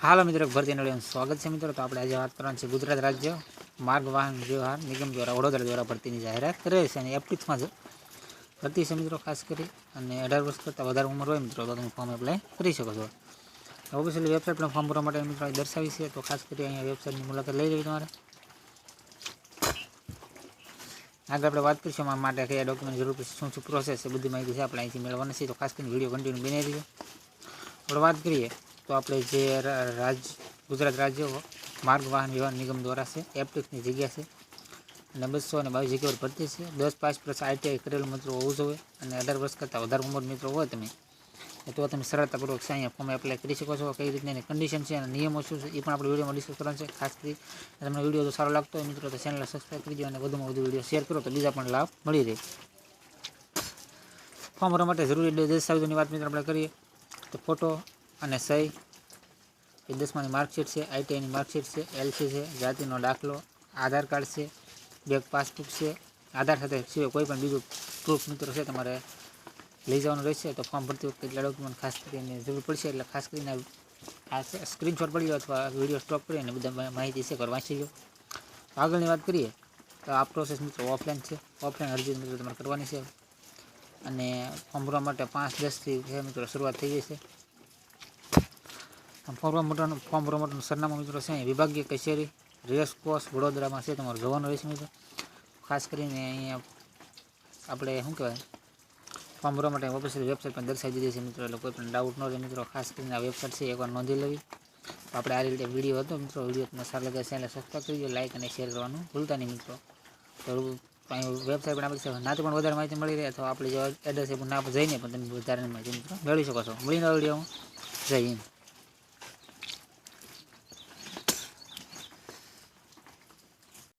હાલો મિત્રો ભરતી નળીનું સ્વાગત છે મિત્રો. તો આપણે આજે વાત કરવાની છે ગુજરાત રાજ્ય માર્ગ વાહન વ્યવહાર નિગમ દ્વારા, વડોદરા દ્વારા ભરતીની જાહેરાત કરે છે અને એપ્ટિક્સમાં જ ભરતી છે મિત્રો, ખાસ કરી. અને અઢાર વર્ષ કરતાં વધારે ઉંમર હોય મિત્રો, તો તમે ફોર્મ એપ્લાય કરી શકો છો. ઓફિશિયલી વેબસાઇટ પણ ફોર્મ ભરવા માટે મિત્રો દર્શાવી છે. તો ખાસ કરી અહીંયા વેબસાઇટની મુલાકાત લઈ લેવી તમારે. આગળ આપણે વાત કરીશું માટે કયા ડોક્યુમેન્ટ જરૂર પડશે, શું શું પ્રોસેસ છે, બધી માહિતી છે આપણે અહીંથી મેળવવાની છે. તો ખાસ કરીને વીડિયો કન્ટિન્યુ બનાવી દીધો આપણે વાત કરીએ તો આપણે જે રાજ, ગુજરાત રાજ્ય માર્ગ વાહન વ્યવહાર નિગમ દ્વારા છે એપ્ટિક્સની જગ્યા છે. અને બસો અને બાવીસ જગ્યા પર ભરતી છે. દસ પાંચ પ્લસ આઈટીઆઈ કરેલું મિત્રો હોવું જોઈએ. અને અઢાર વર્ષ કરતાં વધારે ઉંમર મિત્રો હોય તમે. તો તમે સરળતાપૂર્વક છે, અહીંયા ફોર્મ એપ્લાય કરી શકો છો. કઈ રીતની કન્ડિશન છે અને નિયમો શું છે, એ પણ આપણે વિડીયોમાં ડિસ્કસ કરવાનું છે. ખાસ કરી તમને વીડિયો જો સારો લાગતો હોય મિત્રો, તો ચેનલ સબસ્ક્રાઈબ કરી દો અને વધુમાં વધુ વીડિયો શેર કરો તો બીજા પણ લાભ મળી રહે. ફોર્મ ભરવા માટે જરૂરી દસ્તાવેજોની વાત મિત્રો આપણે કરીએ. તો ફોટો અને સહી. એ દસમાની માર્કશીટ છે, આઈટીઆઈની માર્કશીટ છે, એલસી છે, જાતિનો દાખલો, આધાર કાર્ડ છે બેંક પાસબુક છે. આધાર સાથે સિવાય કોઈ પણ બીજું પ્રૂફ મિત્રો છે તમારે લઈ જવાનું રહેશે તો ફોર્મ ભરતી વખતે એટલા ડોક્યુમેન્ટ ખાસ કરીને જરૂર પડશે એટલે ખાસ કરીને આ સ્ક્રીનશોટ પડી લો અથવા વીડિયો સ્ટોપ કરીને બધા માહિતી છે વાંચી લો આગળની વાત કરીએ તો આ પ્રોસેસ મિત્રો ઓફલાઈન છે. ઓફલાઈન અરજી મિત્રો તમારે કરવાની છે. અને ફોર્મ ભરવા માટે પાંચ દસથી છે મિત્રો શરૂઆત થઈ જશે આમ ફોર્મ માટેનું ફોર્મ ભરવા માટેનું સરનામું મિત્રો છે વિભાગીય કચેરી, રેસ કોર્સ વડોદરામાં છે, તમારે જવાનું રહેશે મિત્રો. ખાસ કરીને અહીંયા આપણે શું કહેવાય, ફોર્મ ભરવા માટે ઓફિશિયલ વેબસાઇટ પણ દર્શાવી દીધી છે મિત્રો, એટલે કોઈ પણ ડાઉટ ન રહે મિત્રો. ખાસ કરીને આ વેબસાઇટ છે, એકવાર નોંધી લેવી. તો આપણે આ રીતે વીડિયો હતો મિત્રો વીડિયો તમને સારો લાગે ચેનલ સબસ્ક્રાઈબ કરી દો લાઇક અને શેર કરવાનું ભૂલતા નહીં મિત્રો. તો અહીં વેબસાઇટ પણ આપી છે નાથી પણ વધારે માહિતી મળી રહે અથવા આપણે જે એડ્રેસ એ ના જઈને પણ તમે વધારે માહિતી મિત્રો મેળવી શકો છો. મળીને વીડિયો જય હિન્દ.